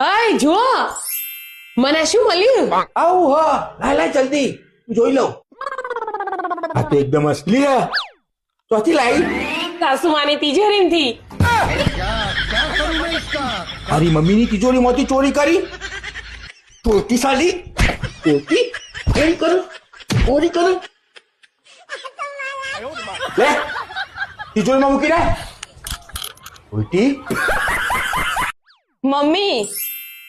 અય જો મને શું મળ્યું? આવું હા. લાય લાય જલ્દી. હું જોઈ લઉં. આ તો એકદમ અસલી હે. ચોથી લાઈ. સાસુમાની તિજોરીમાંથી મારી મમ્મીની તિજોરીમાંથી ચોરી કરી? ચોરી સાલી? ચોરી ચોરી કરો? ચોરી કરો? લે તિજોરીમાં મૂકી દે. ઉલટી મમ્મી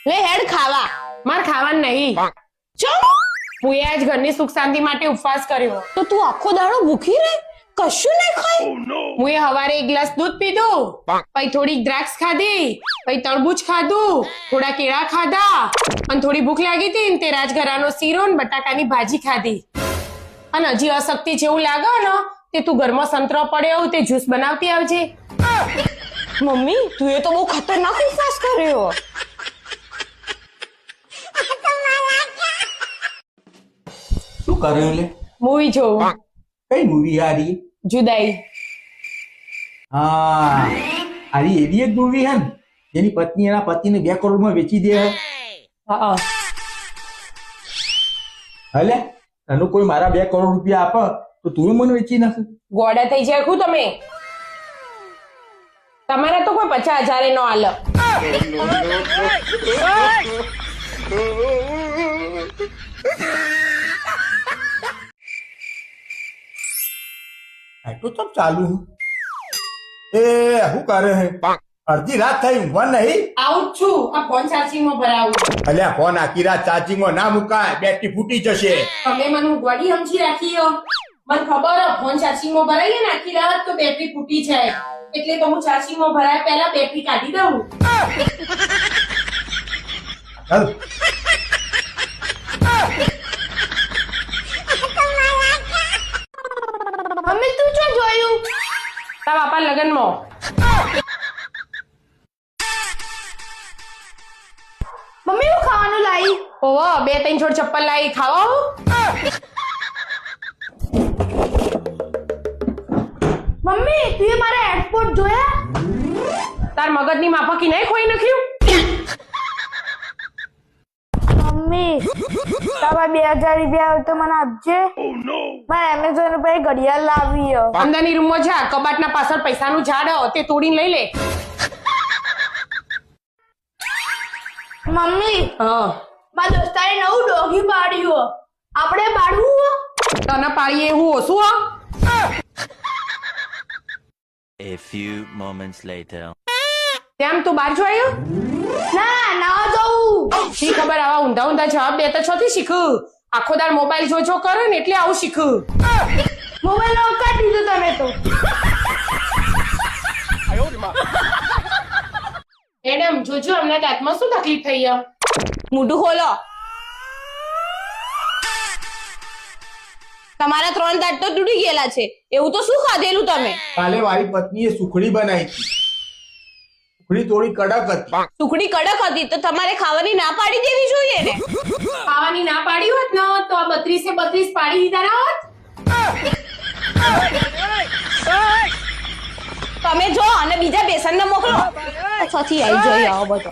લે હેડ ખાવા. માર ખાવાનું નહીં. ચો. હું આજ ઘરની સુખ શાંતિ માટે ઉપવાસ કર્યો. તો તું આખો દાડો ભૂખી રહે? કશું નહીં ખાય? હું હવારે એક ગ્લાસ દૂધ પીધું. પછી થોડી દ્રાક્ષ ખાધી. પછી તરબૂચ ખાધું. થોડા કેળા ખાધા. અને થોડી ભૂખ લાગી હતી ને તે રાજઘરાનો શીરો ને બટાકાની ભાજી ખાધી. અને હજી અશક્તિ જેવું લાગે ને તે તું ઘરમાં સંતરો પડ્યો તે જ્યુસ બનાવતી આવજે. મમ્મી તું એ તો બહુ ખતરનાક ઉપવાસ કર્યો. શું કર્યું લે? મૂવી જોઉં કઈ મૂવી હારી જુદાઈ. હા. આરી એવી એક મૂવી હે ને? જેની પત્ની એના પતિને બે કરોડમાં વેચી દે હા હલે? તને કોઈ મારા બે કરોડ રૂપિયા આપે તો તું મને વેચી નાખ. ગોડા થઈ જાય ખું તમે. તમારે તો કોઈ પચાસ હજાર નો આલ. આટલું તો ચાલુ? એ શું કરે હે? અડધી રાત થઈ ઊંઘવા નહીં? આવું છું. આ ફોન ચાર્જિંગમાં ભરાવું. અલ્યા ફોન આખી રાત ચાર્જિંગમાં ના મુકાય બેટરી ફૂટી જશે. તમે મને ગોડી સમજી રાખી હો. મને ખબર હે, ફોન ચાર્જિંગમાં ભરાઈએ ને આખી રાત તો બેટરી ફૂટી જાય. એટલે તો હું ચાર્જિંગમાં ભરાય પહેલા બેટરી કાઢી દઉં ચાલ મમ્મી તું શું જોયું તારા બાપા લગનમાં મમ્મી હું ખાવાનું લાવી ઓહો બે ત્રણ છોડ ચપ્પલ લાવી ખાવા આવો? મમ્મી તું મારા એરપોર્ટ જોયા તાર મગજની માફકી નહીં ખોઈ નાખ્યું મમ્મી તમારે બે હજાર રૂપિયા હોય તો મને આપજે મારે એમેઝોન ઉપર ઘડિયાળ લાવી અંદરની રૂમમાં જા કબાટના પાછળ પૈસાનું ઝાડ હો, તે તોડીને લઈ લે મમ્મી હા મારા દોસ્તારે નવું ડોગી પાડ્યું હે. આપણે પાડવું હે? તને પાડીએ એવું ઓછું હો A few moments later. તેમ તું બહાર જોયું ના ના જવું. શી ખબર આવા ઊંધા ઊંધા જવાબ દેતા છોથી શીખું? આખો દાર મોબાઈલ જો જો કરે ને એટલે આવું શીખું. મોબાઈલ નો કાઢી દીધો તમે તો. મેડમ જોજો અમને દાંતમાં શું તકલીફ થઈ ગયો મોઢું ખોલો. તમારા ત્રણ દાંત તો તૂટી ગયેલા છે. એવું તો શું ખાધેલું તમે? કાલે મારી પત્નીએ સુખડી બનાવી હતી. સુખડી થોડી કડક હતી. સુખડી કડક હતી તો તમારે ખાવાની ના પાડી દેવી જોઈએ ને? ખાવાની ના પાડી હોત ને તો આ બત્રીસ ને બત્રીસ પાડી દીધા ના હોત? તમે જો અને બીજા બેસન ને મોકલો. છથી આવી જોઈએ આવો બધો.